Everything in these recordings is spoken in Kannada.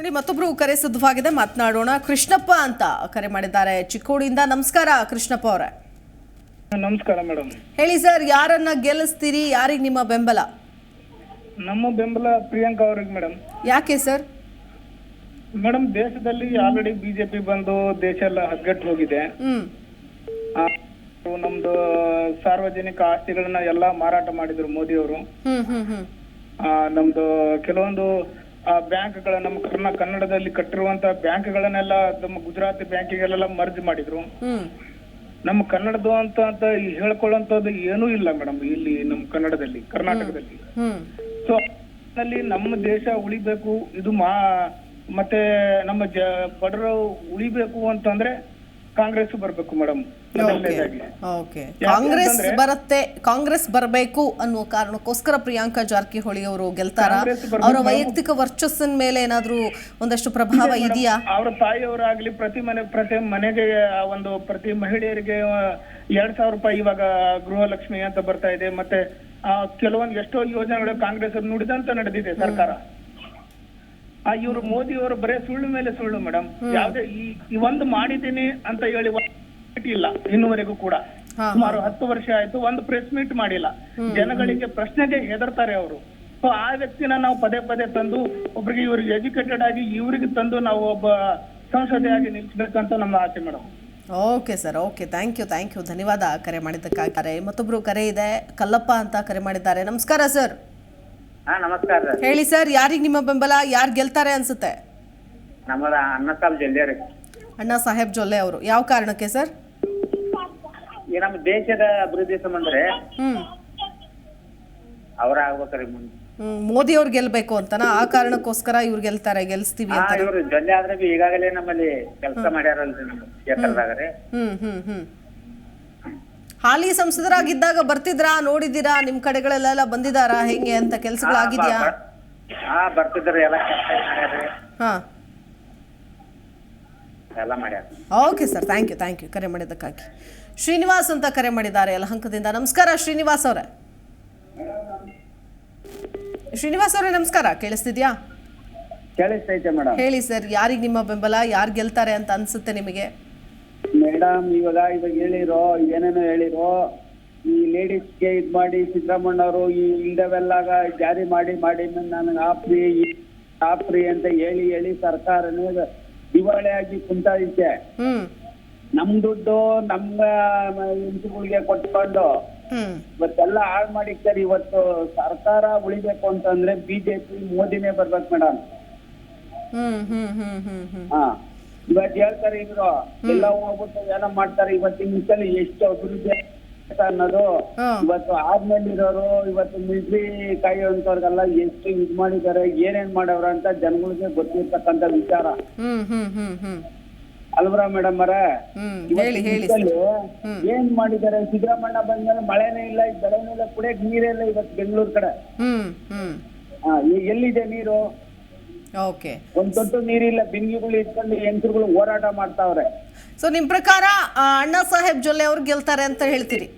ನೋಡಿ ಮತ್ತೊಬ್ರು ಕರೆ ಸಿದ್ಧವಾಗಿದೆ ಮಾತನಾಡೋಣ. ಕೃಷ್ಣಪ್ಪ ಅಂತ ಕರೆ ಮಾಡಿದ್ದಾರೆ ಚಿಕ್ಕೋಡಿಯಿಂದ. ನಮಸ್ಕಾರ ಕೃಷ್ಣಪ್ಪ ಅವರೇ. ನಮಸ್ಕಾರ ಮೇಡಮ್ ಹೇಳಿ ಸರ್ ಯಾರನ್ನ ಗೆಲ್ಲಿಸ್ತೀರಿ ಯಾರಿಗೆ ನಿಮ್ಮ ಬೆಂಬಲ? ನಮ್ಮ ಬೆಂಬಲ ಪ್ರಿಯಾಂಕಾ ಅವ್ರಿಗೆ ಮೇಡಮ್ ಯಾಕೆ ಸರ್? ಮೇಡಮ್ ದೇಶದಲ್ಲಿ ಆಲ್ರೆಡಿ ಬಿಜೆಪಿ ಬಂದು ದೇಶ ಎಲ್ಲ ಹಗ್ಗಟ್ಟು ಹೋಗಿದೆ. ಹ್ಮ್. ಆ, ನಮ್ದು ಸಾರ್ವಜನಿಕ ಆಸ್ತಿಗಳನ್ನ ಎಲ್ಲಾ ಮಾರಾಟ ಮಾಡಿದ್ರು ಮೋದಿ ಅವರು ಹ್ಮ್ ಹ್ಮ್. ಹ್ಮ್ ನಮ್ದು ಕೆಲವೊಂದು ಬ್ಯಾಂಕ್ಗಳ ನಮ್ಮ ಕರ್ನಾ ಕನ್ನಡದಲ್ಲಿ ಕಟ್ಟಿರುವಂತ ಬ್ಯಾಂಕ್ಗಳನ್ನೆಲ್ಲ ನಮ್ಮ ಗುಜರಾತ್ ಬ್ಯಾಂಕಿಗೆಲ್ಲ ಮರ್ಜ್ ಮಾಡಿದ್ರು. ನಮ್ಮ ಕನ್ನಡದ್ದು ಅಂತ ಅಂತ ಹೇಳ್ಕೊಳ್ಳುವಂತದ್ದು ಏನೂ ಇಲ್ಲ ಮೇಡಮ್ ಇಲ್ಲಿ ನಮ್ಮ ಕನ್ನಡದಲ್ಲಿ ಕರ್ನಾಟಕದಲ್ಲಿ. ಸೊ ಅಲ್ಲಿ ನಮ್ಮ ದೇಶ ಉಳಿಬೇಕು ಇದು ಮಾ ಮತ್ತೆ ನಮ್ಮ ಜ ಬಡವರು ಉಳಿಬೇಕು ಅಂತಂದ್ರೆ ಕಾಂಗ್ರೆಸ್ ಬರ್ಬೇಕು ಮೇಡಮ್. ಓಕೆ ಕಾಂಗ್ರೆಸ್ ಬರುತ್ತೆ ಕಾಂಗ್ರೆಸ್ ಬರಬೇಕು ಅನ್ನುವ ಕಾರಣಕ್ಕೋಸ್ಕರ ಪ್ರಿಯಾಂಕಾ ಜಾರಕಿಹೊಳಿ ಅವರು ಗೆಲ್ತಾರ? ಅವರ ವೈಯಕ್ತಿಕ ವರ್ಚಸ್ಸಿನ ಮೇಲೆ ಏನಾದ್ರೂ ಒಂದಷ್ಟು ಪ್ರಭಾವ ಇದೆಯಾ? ಅವರ ತಾಯಿಯವರಾಗ್ಲಿ ಪ್ರತಿ ಮನೆ ಪ್ರತಿ ಮನೆಗೆ ಒಂದು ಪ್ರತಿ ಮಹಿಳೆಯರಿಗೆ ಎರಡ್ ಸಾವಿರ ರೂಪಾಯಿ ಇವಾಗ ಗೃಹಲಕ್ಷ್ಮಿ ಅಂತ ಬರ್ತಾ ಇದೆ. ಮತ್ತೆ ಆ, ಕೆಲವೊಂದು ಎಷ್ಟೋ ಯೋಜನೆಗಳು ಕಾಂಗ್ರೆಸ್ ನುಡಿದಂತ ನಡೆದಿದೆ ಸರ್ಕಾರ. ಆ ಇವರು ಮೋದಿ ಅವರು ಬರೇ ಸುಳ್ಳು ಮೇಲೆ ಸುಳ್ಳು ಮೇಡಮ್. ಯಾವ್ದೇ ಈ ಒಂದು ಮಾಡಿದ್ದೀನಿ ಅಂತ ಹೇಳಿ ಇಲ್ಲ ಇನ್ನುವರೆಗೂ ಕೂಡ. ಸುಮಾರು ಹತ್ತು ವರ್ಷ ಆಯ್ತು ಒಂದು ಪ್ರೆಸ್ ಮೀಟ್ ಮಾಡಿಲ್ಲ. ಜನಗಳಿಗೆ ಪ್ರಶ್ನೆಗೆ ಹೆದರ್ತಾರೆ ಅವರು. ಸೊ ಆ ವ್ಯಕ್ತಿನ ನಾವು ಪದೇ ಪದೇ ತಂದು ಒಬ್ರಿಗೆ ಇವ್ರಿಗೆ ಎಜುಕೇಟೆಡ್ ಆಗಿ ಇವರಿಗೆ ತಂದು ನಾವು ಒಬ್ಬ ಸಂಸದೆಯಾಗಿ ನಿಲ್ಸ್ಬೇಕಂತ ನಮ್ಮ ಆಸೆ madam okay sir okay thank you thank you ಧನ್ಯವಾದ ಕರೆ ಮಾಡಿದ್ದಕ್ಕಾಗಿ ಮತ್ತೊಬ್ರು ಕರೆ ಇದೆ. ಕಲ್ಲಪ್ಪ ಅಂತ ಕರೆ ಮಾಡಿದ್ದಾರೆ. ನಮಸ್ಕಾರ ಸರ್ ಹಾ ನಮಸ್ಕಾರ ಹೇಳಿ ಸರ್ ಯಾರಿಗೆ ನಿಮ್ಮ ಬೆಂಬಲ? ಯಾರು ಗೆಲ್ತಾರೆ ಅನ್ಸುತ್ತೆ? ನಮ್ಮ ಅಣ್ಣಾ ಸಾಹೇಬ್ ಜೊಲ್ಲೆ ಅವರು. ಯಾವ ಕಾರಣಕ್ಕೆ ಸರ್ ಈ ನಮ್ಮ ದೇಶದ ಅಭಿವೃದ್ಧಿ ಸಂಬಂಧ ಅವರ ಹ್ಮ್. ಅವ್ರ ಆಗ್ಬೇಕ್ರಿ ಮುಂದೆ. ಹ್ಮ್, ಮೋದಿ ಅವ್ರು ಗೆಲ್ಬೇಕು ಅಂತನಾ? ಆ ಕಾರಣಕ್ಕೋಸ್ಕರ ಇವ್ರು ಗೆಲ್ತಾರೆ ಗೆಲ್ಸ್ತೀವಿ ಹಾ ಅಂತ ಇವ್ರು ಆದ್ರೆ ಬಿ ಈಗಾಗಲೇ ನಮ್ಮಲ್ಲಿ ಕೆಲಸ ಮಾಡ್ಯಾರಲ್ರಿ ನಮ್ಮ ಕ್ಷೇತ್ರದಾಗ್ರಿ ಹ್ಮ್ ಹ್ಮ್ ಹ್ಮ್. ಹಾಲಿ ಸಂಸದರಾಗಿದ್ದಾಗ ಬರ್ತಿದ್ರಾ ನೋಡಿದ್ದೀರಾ? ನಿಮ್ ಕಡೆಗಳೆಲ್ಲ ಬಂದಿದಾರಾ? ಹೆಂಗೆ ಅಂತ ಕೆಲ್ಸಗಳಾಗಿದ್ಯಾ? ಹಾ ಬರ್ತಿದ್ರಿ ಎಲ್ಲ ಕೆಲಸ ಮಾಡ್ಯಾರ್ರಿ. ಹಾ. ಎಲ್ಲ ಮಾಡ್ಯಾರ okay sir thank you thank you. ಕರೆ ಮಾಡಿದ್ದಕ್ಕಾಗಿ. ಶ್ರೀನಿವಾಸ್ ಅಂತ ಕರೆ ಮಾಡಿದ್ದಾರೆ ಯಲಹಂಕದಿಂದ ನಮಸ್ಕಾರ ಶ್ರೀನಿವಾಸ್ ಅವರೇ. ಶ್ರೀನಿವಾಸ್ ಅವರೇ ನಮಸ್ಕಾರ. ಕೇಳಿಸ್ತಿದ್ಯಾ? ಕೇಳಿಸ್ತೈತೆ ಮೇಡಮ್. ಹೇಳಿ ಸರ್ ಯಾರಿಗೆ ನಿಮ್ಮ ಬೆಂಬಲ ಯಾರು ಗೆಲ್ತಾರೆ ಅಂತ ಅನ್ಸುತ್ತೆ ನಿಮಗೆ? ಮೇಡಮ್ ಇವಾಗ ಇವಾಗ ಹೇಳಿರೋ ಏನೇನೋ ಹೇಳಿರೋ ಈ ಲೇಡೀಸ್ಗೆ ಇದ್ ಮಾಡಿ ಸಿದ್ದರಾಮಣ್ಣ ಅವರು ಈ ಇಲ್ದವೆಲ್ಲಾಗ ಜಾರಿ ಮಾಡಿ ಮಾಡಿ ನನಗೆ ಆಪ್ರಿ ಆಪ್ರಿ ಅಂತ ಹೇಳಿ ಹೇಳಿ ಸರ್ಕಾರನೇ ದಿವಾಳಿ ಆಗಿ ಕುಂತೈತೆ ಹ್ಮ್. ನಮ್ ದುಡ್ಡು ನಮ್ಮ ಇಂಚುಗಳಿಗೆ ಕೊಟ್ಕೊಂಡು ಹ್ಮ್. ಹಾಳ್ ಮಾಡಿ ಮಾಡಿರ್ತಾರೆ ಇವತ್ತು ಸರ್ಕಾರ ಉಳಿಬೇಕು ಅಂತಂದ್ರೆ ಬಿಜೆಪಿ ಮೋದಿನೇ ಬರ್ಬೇಕು ಮೇಡಮ್. ಹ್ಮ್ ಹ್ಮ್ ಹ್ಮ್ ಹ್ಮ್ ಹ್ಮ್. ಹಾ ಇವತ್ತು ಹೇಳ್ತಾರೆ ಇವರು. ಎಲ್ಲ ಹೋಗ್ಬಿಟ್ಟು ಏನೋ ಮಾಡ್ತಾರೆ ಇವತ್ತಿನ ನಿಮಿಷದಲ್ಲಿ ಎಷ್ಟು ಅಭಿವೃದ್ಧಿ ಅನ್ನೋದು. ಹಾ. ಇವತ್ತು ಆದ್ಮೇಲೆ ಇರೋರು ಇವತ್ತು ಮಿಲಿಟರಿ ಕಾಯುವಂತವ್ರಿಗೆಲ್ಲ ಎಷ್ಟು ಇದ್ ಮಾಡಿದ್ದಾರೆ ಏನೇನ್ ಮಾಡವ್ರ ಅಂತ ಜನಗಳಿಗೆ ಗೊತ್ತಿರ್ತಕ್ಕಂತ ವಿಚಾರ. ಹ್ಮ್ ಹ್ಮ್ ಹ್ಮ್ ಹ್ಮ್. ಅಲ್ವರ ಮೇಡಮ್ ಅವರ? ಹೇಳಿ ಹೇಳಿ ಏನ್ ಮಾಡಿದ್ದಾರೆ? ಸಿದ್ದರಾಮಣ್ಣ ಬಂದ್ಮೇಲೆ ಮಳೆನೇ ಇಲ್ಲ ಬೆಳೆನೇ ಇಲ್ಲ ಕುಡಿಯಕ್ ನೀರೇ ಇಲ್ಲ ಇವತ್ತು ಬೆಂಗಳೂರು ಕಡೆ. ಹಾ ಎಲ್ಲಿದೆ ನೀರು? ಓಕೆ. ಒಂದ್ ದೊಡ್ಡ ನೀರಿಲ್ಲ ಬಿಂದಿಗಳು ಇಟ್ಕೊಂಡು ಹೆಂಗಸರುಗಳು ಹೋರಾಟ ಮಾಡ್ತಾವ್ರೆ. ಸೊ ನಿಮ್ ಪ್ರಕಾರ ಅಣ್ಣಾ ಸಾಹೇಬ್ ಜೊಲ್ಲೆ ಅವ್ರು ಗೆಲ್ತಾರೆ ಅಂತ ಹೇಳ್ತೀರಿ?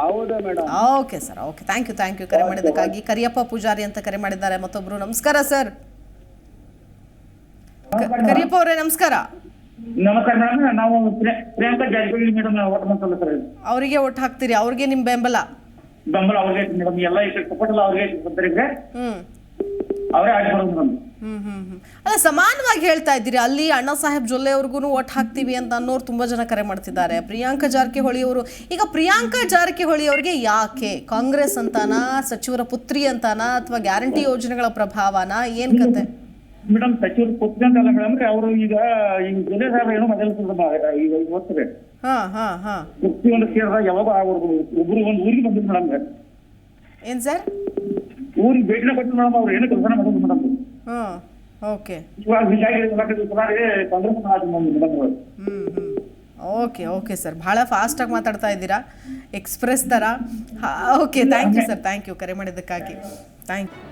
ಹೌದು madam. Okay sir okay. Thank you thank you ಕರೆ ಮಾಡಿದ್ದಕ್ಕಾಗಿ ಕರಿಯಪ್ಪ ಪೂಜಾರಿ ಅಂತ ಕರೆ ಮಾಡಿದ್ದಾರೆ ಮತ್ತೊಬ್ರು. ನಮಸ್ಕಾರ ಸರ್. ಕರಿಯಪ್ಪ ಅವರೇ ನಮಸ್ಕಾರ. ನಮಸ್ಕಾರ ಮೇಡಮ್ ನಾವು ಪ್ರಿಯಾಂಕಾ ಜಾರಕಿಹೊಳಿ ಮೇಡಮ್ ಓಟ್ ಮಾಡ್ತಲ್ಲ ಸರ್ ಅವರಿಗೆ ಒಟ್ಟು ಹಾಕ್ತೀರಿ ಅವ್ರಿಗೆ ನಿಮ್ ಬೆಂಬಲ. ಬೆಂಬಲ ಅವ್ರಿಗೆ ಮೇಡಮ್ ಎಲ್ಲ ಈ ಸಪೋರ್ಟ್ ಎಲ್ಲ ಅವ್ರಿಗೆ ಅವರೇ ಆಗಿ ಬರೋದು ಮೇಡಮ್ ಹ್ಮ್ ಹ್ಮ್ ಹ್ಮ್. ಅಲ್ಲ ಸಮಾನವಾಗಿ ಹೇಳ್ತಾ ಇದ್ದೀರಿ ಅಲ್ಲಿ ಅಣ್ಣಾ ಸಾಹೇಬ್ ಜೊಲ್ಲೆ ಅವ್ರಿಗೂ ಒಟ್ಟು ಹಾಕ್ತೀವಿ ಅಂತ ಅನ್ನೋರು ತುಂಬಾ ಜನ ಕರೆ ಮಾಡ್ತಿದ್ದಾರೆ. ಪ್ರಿಯಾಂಕಾ ಜಾರಕಿಹೊಳಿ ಅವರು ಈಗ ಪ್ರಿಯಾಂಕಾ ಜಾರಕಿಹೊಳಿ ಅವರಿಗೆ ಯಾಕೆ? ಕಾಂಗ್ರೆಸ್ ಅಂತಾನಾ ಸಚಿವರ ಪುತ್ರಿ ಅಂತಾನಾ ಅಥವಾ ಗ್ಯಾರಂಟಿ ಯೋಜನೆಗಳ ಪ್ರಭಾವನಾ? ಏನ್ ಕತೆ? ಮೇಡಮ್ ಸಚಿವರು ಪುತ್ರ ಅಲ್ಲ ಮೇಡಮ್ ಅವರು ಈಗ ಈಗ ಬೆಲೆ ಸಾಹೇಬ್ ಏನು ಮೊದಲ ಈಗ ಓದ್ತಾರೆ ಹಾ ಹಾ ಹಾ. ಪ್ರತಿಯೊಂದು ಕ್ಷೇತ್ರದಾಗ ಯಾವಾಗ ಅವ್ರು ಒಬ್ರು ಒಂದು ಊರಿಗೆ ಬಂದಿದ್ರು ಮೇಡಮ್ ಏನ್ ಸರ್? ಊರಿಗೆ ಭೇಟಿನ ಕೊಟ್ಟು ಮೇಡಮ್ ಅವ್ರು ಏನು ಕೆಲಸ ಮಾಡೋದು ಮೇಡಮ್ ಹಾ ಓಕೆ. ಇವಾಗ ಕಾಂಗ್ರೆಸ್ ಮೇಡಮ್ ಅವರು. ಹ್ಮ್ ಹ್ಮ್. Okay okay sir. ಭಾಳ ಫಾಸ್ಟಾಗಿ ಮಾತಾಡ್ತಾ ಇದ್ದೀರಾ? ಎಕ್ಸ್ಪ್ರೆಸ್ ಥರ okay. Thank you sir thank you ಕರೆ ಮಾಡಿದ್ದಕ್ಕಾಗಿ. Thank you